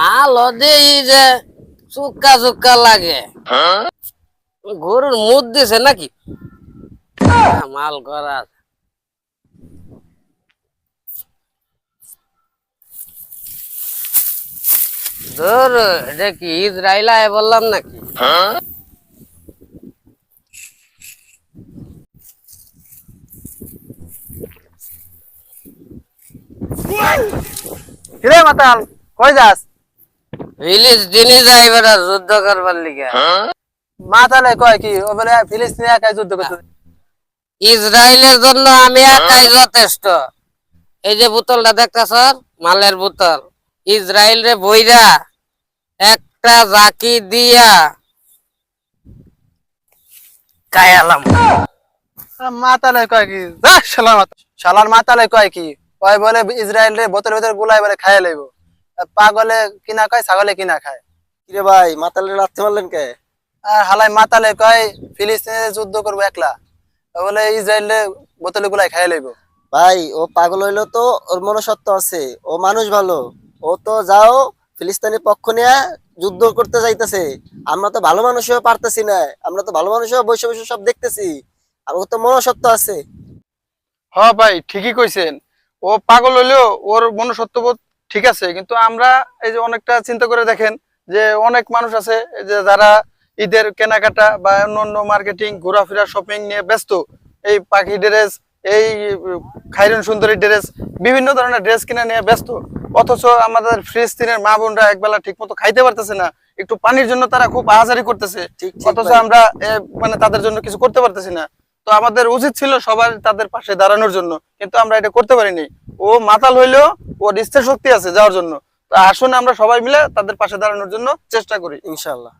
মাল যে লাগে। গরুর মুদ দিছে নাকি? মাল করা। ধর, এটা কি ইসরায়েল বললাম নাকি? কিরে মাতাল? কই যাস? ফিলিস্তিনি যাই বেটা যুদ্ধ করবার লিগে। মাতালে কয় কি? ও বলে ফিলিস্তিনি একাই যুদ্ধ করতে ইসরায়েলের জন্য আমি একাই যথেষ্ট। এই যে বোতলটা দেখতেছ? মালের বোতল। ইসরায়েল রে বইরা একটা জাকি দিয়া কায়ালাম মাতালে কয় কি? শালার শালার মাতালে কয় কি? কয় বলে ইসরায়েল রে বোতল ভিতরে গুলাই বলে খাইয়ে লইব। পাগলে কিনা খায় ছাগলে কিনা খায়। কিরে ভাই মাতালে রাখতে পারলেন কে? আর হালাই মাতালে কয় ফিলিস্তিনে যুদ্ধ করব একলা। বলে ইসরায়েল বোতলে গুলাই খাইয়ে লইব। ভাই ও পাগল হইল তো ওর মনসত্ব আছে। ও মানুষ ভালো। ও তো যাও ফিলিস্তিনের পক্ষ নিয়ে যুদ্ধ করতে যাইতেছে। আমরা তো ভালো মানুষ হয়ে পারতেছি না। আমরা তো ভালো মানুষ হয়ে বসে বসে সব দেখতেছি। আর ও তো মনসত্ব আছে। হ ভাই ঠিকই কইছেন। ও পাগল হইলেও ওর মনুষ্যত্ববোধ ঠিক আছে কিন্তু আমরা এই যে অনেকটা চিন্তা করে দেখেন যে অনেক মানুষ আছে যে যারা ঈদের কেনাকাটা বা অন্য মার্কেটিং ঘোরাফেরা শপিং নিয়ে ব্যস্ত এই পাখি ড্রেস এই খাইরন সুন্দরী ড্রেস বিভিন্ন ধরনের ড্রেস কিনে নিয়ে ব্যস্ত অথচ আমাদের ফিলিস্তিনের মা বোনরা একবেলা ঠিক মতো খাইতে পারতেছে না একটু পানির জন্য তারা খুব আহাজারি করতেছে অথচ আমরা মানে তাদের জন্য কিছু করতে পারতেছি না। তো আমাদের উচিত ছিল সবার তাদের পাশে দাঁড়ানোর জন্য কিন্তু আমরা এটা করতে পারিনি। ও মাতাল হইলেও ওর ইচ্ছা শক্তি আছে যাওয়ার জন্য। আসুন আমরা সবাই মিলে তাদের পাশে দাঁড়ানোর জন্য চেষ্টা করি। ইনশাল্লাহ